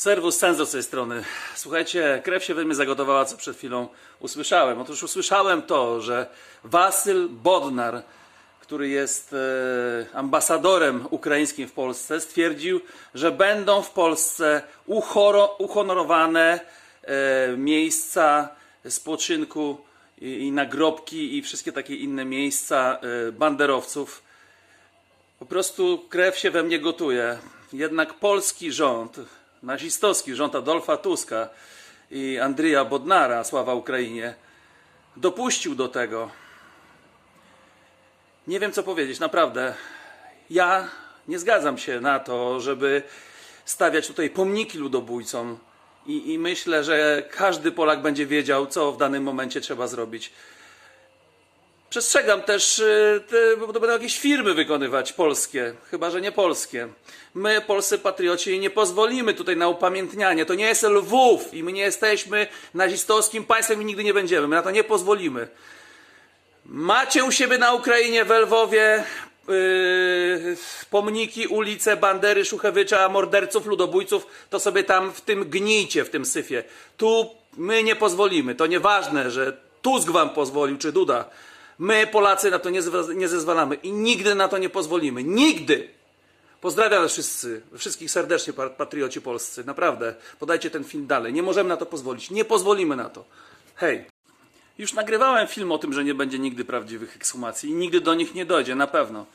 Serwus Senzo z tej strony. Słuchajcie, krew się we mnie zagotowała, co przed chwilą usłyszałem. Otóż usłyszałem to, że Wasyl Bodnar, który jest e, ambasadorem ukraińskim w Polsce, stwierdził, że będą w Polsce uhonorowane e, miejsca spoczynku i, i nagrobki i wszystkie takie inne miejsca e, banderowców. Po prostu krew się we mnie gotuje. Jednak polski rząd, nazistowski rząd Adolfa Tuska i Andrija Bodnara, sława Ukrainie, dopuścił do tego. Nie wiem co powiedzieć, naprawdę. Ja nie zgadzam się na to, żeby stawiać tutaj pomniki ludobójcom. I, I myślę, że każdy Polak będzie wiedział, co w danym momencie trzeba zrobić. Przestrzegam też, y, bo to będą jakieś firmy wykonywać polskie, chyba że nie polskie. My, polscy patrioci, nie pozwolimy tutaj na upamiętnianie. To nie jest Lwów i my nie jesteśmy nazistowskim państwem i nigdy nie będziemy. My na to nie pozwolimy. Macie u siebie na Ukrainie, w Lwowie, yy, pomniki, ulice, bandery Szuchewycza, morderców, ludobójców, to sobie tam w tym gnijcie, w tym syfie. Tu my nie pozwolimy. To nieważne, że Tusk wam pozwolił, czy Duda. My, Polacy, na to nie, nie zezwalamy i nigdy na to nie pozwolimy. Nigdy! Pozdrawiam wszyscy, wszystkich serdecznie, pa- patrioci polscy. Naprawdę, podajcie ten film dalej. Nie możemy na to pozwolić. Nie pozwolimy na to. Hej! Już nagrywałem film o tym, że nie będzie nigdy prawdziwych ekshumacji i nigdy do nich nie dojdzie, na pewno.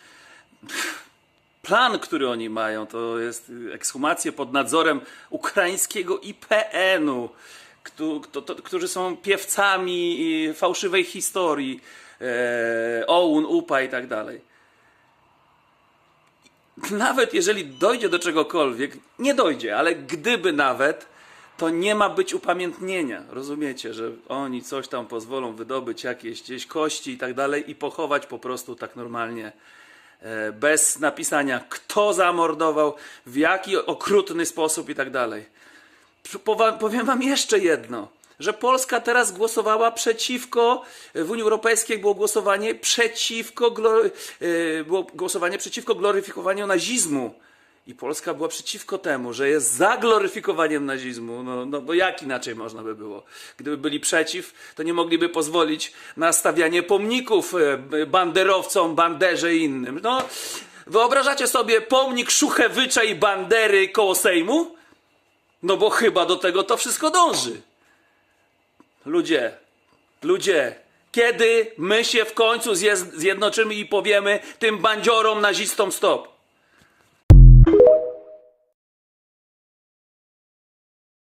Plan, który oni mają, to jest ekshumacje pod nadzorem ukraińskiego IPN-u, którzy są piewcami i fałszywej historii, e, OUN, UPA i tak dalej. Nawet jeżeli dojdzie do czegokolwiek, nie dojdzie, ale gdyby nawet, to nie ma być upamiętnienia. Rozumiecie, że oni coś tam pozwolą wydobyć, jakieś gdzieś kości i tak dalej i pochować po prostu tak normalnie, e, bez napisania kto zamordował, w jaki okrutny sposób i tak dalej. Powiem wam jeszcze jedno, że Polska teraz głosowała przeciwko, w Unii Europejskiej było głosowanie przeciwko, e, było głosowanie przeciwko gloryfikowaniu nazizmu. I Polska była przeciwko temu, że jest za gloryfikowaniem nazizmu. No, no bo jak inaczej można by było? Gdyby byli przeciw, to nie mogliby pozwolić na stawianie pomników e, banderowcom, banderze i innym. No, wyobrażacie sobie pomnik Szuchewycza i Bandery koło Sejmu? No bo chyba do tego to wszystko dąży. Ludzie, ludzie, kiedy my się w końcu zje- zjednoczymy i powiemy tym bandziorom, nazistom stop?